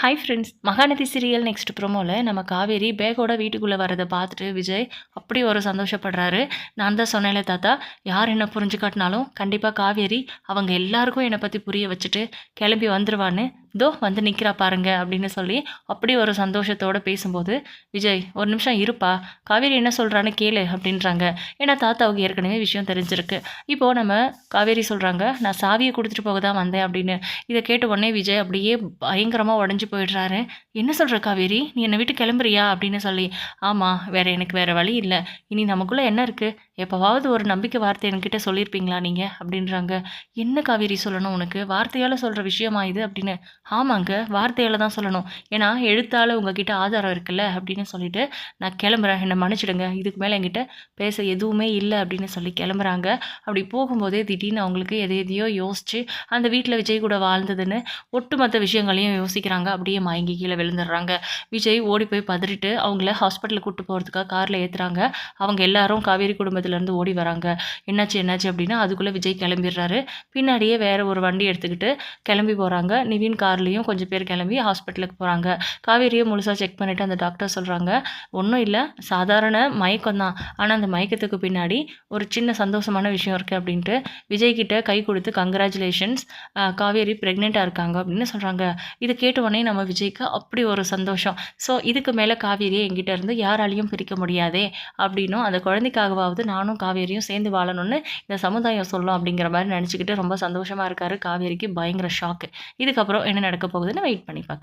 Hi friends Mahanadi serial next ப்ரோமோவில் நம்ம காவேரி பேக்கோட வீட்டுக்குள்ளே வரதை பார்த்துட்டு விஜய் அப்படி ஒரு சந்தோஷப்படுறாரு. நான் தான் சொன்னேன்ல தாத்தா யார் என்ன புரிஞ்சுக்காட்டினாலும் கண்டிப்பாக காவேரி அவங்க எல்லாருக்கும் என்னை பற்றி புரிய வச்சுட்டு கிளம்பி வந்துடுவான்னு தோ வந்து நிற்கிறா பாருங்க அப்படின்னு சொல்லி அப்படி ஒரு சந்தோஷத்தோடு பேசும்போது விஜய் ஒரு நிமிஷம் இருப்பா காவேரி என்ன சொல்கிறான்னு கேளு அப்படின்றாங்க. ஏன்னா தாத்தாவுக்கு ஏற்கனவே விஷயம் தெரிஞ்சிருக்கு. இப்போது நம்ம காவேரி சொல்கிறாங்க நான் சாவியை கொடுத்துட்டு போக தான் வந்தேன் அப்படின்னு. இதை கேட்ட உடனே விஜய் அப்படியே பயங்கரமாக உடஞ்சி போயிடுறாரு. என்ன சொல்கிற காவேரி? நீ என்னை விட்டு கிளம்புறியா? அப்படின்னு சொல்லி ஆமாம் வேறு எனக்கு வேறு வழி இல்லை. இனி நமக்குள்ளே என்ன இருக்குது எப்போவாவது ஒரு நம்பிக்கை வார்த்தை என்கிட்ட சொல்லியிருப்பீங்களா நீங்கள் அப்படின்றாங்க. என்ன காவேரி சொல்லணும் உனக்கு? வார்த்தையால் சொல்கிற விஷயமா இது? அப்படின்னு ஆமாங்க வார்த்தையால் தான் சொல்லணும். ஏன்னா எழுத்தால் உங்ககிட்ட ஆதாரம் இருக்குல்ல அப்படின்னு சொல்லிட்டு நான் கிளம்புறேன். என்னை மன்னிச்சிடுங்க. இதுக்கு மேலே என்கிட்ட பேச எதுவுமே இல்லை அப்படின்னு சொல்லி கிளம்புறாங்க. அப்படி போகும்போதே திடீர்னு அவங்களுக்கு எதை எதையோ யோசிச்சு அந்த வீட்டில் விஜய் கூட வாழ்ந்ததுன்னு ஒட்டுமொத்த விஷயங்களையும் யோசிக்கிறாங்க. அப்படியே மயங்கி கீழே விழுந்துடுறாங்க. விஜய் ஓடி போய் பதறிட்டு அவங்கள ஹாஸ்பிட்டலுக்கு கூட்டு போகிறதுக்காக காரில் ஏற்றுறாங்க அவங்க எல்லாரும் காவேரி குடும்பத்துலேருந்து ஓடி வராங்க. என்னாச்சு என்னாச்சு அப்படின்னா அதுக்குள்ளே விஜய் கிளம்பிடுறாரு. பின்னாடியே வேற ஒரு வண்டி எடுத்துக்கிட்டு கிளம்பி போகிறாங்க நிவின் கார் கார்லேயும் கொஞ்சம் பேர் கிளம்பி ஹாஸ்பிட்டலுக்கு போகிறாங்க காவேரியை முழுசாக செக் பண்ணிவிட்டு அந்த டாக்டர் சொல்கிறாங்க ஒன்றும் இல்லை சாதாரண மயக்கம் தான். ஆனால் அந்த மயக்கத்துக்கு பின்னாடி ஒரு சின்ன சந்தோஷமான விஷயம் இருக்குது அப்படின்ட்டு விஜய்கிட்ட கை கொடுத்து கங்க்ராச்சுலேஷன்ஸ் காவேரி ப்ரெக்னெண்ட்டாக இருக்காங்க அப்படின்னு சொல்கிறாங்க இதை கேட்ட உடனே நம்ம விஜய்க்கு அப்படி ஒரு சந்தோஷம். ஸோ இதுக்கு மேலே காவேரியை எங்கிட்ட இருந்து யாராலையும் பிரிக்க முடியாதே அப்படின்னும் அந்த குழந்தைக்காகவாவது நானும் காவேரியும் சேர்ந்து வாழணும்னு இந்த சமுதாயம் சொல்லும் அப்படிங்கிற மாதிரி நினச்சிக்கிட்டு ரொம்ப சந்தோஷமாக இருக்காரு. காவேரிக்கு பயங்கர ஷாக்கு இதுக்கப்புறம் என்ன நடக்க போகுதுன்னு வெயிட் பண்ணி பார்க்கலாம்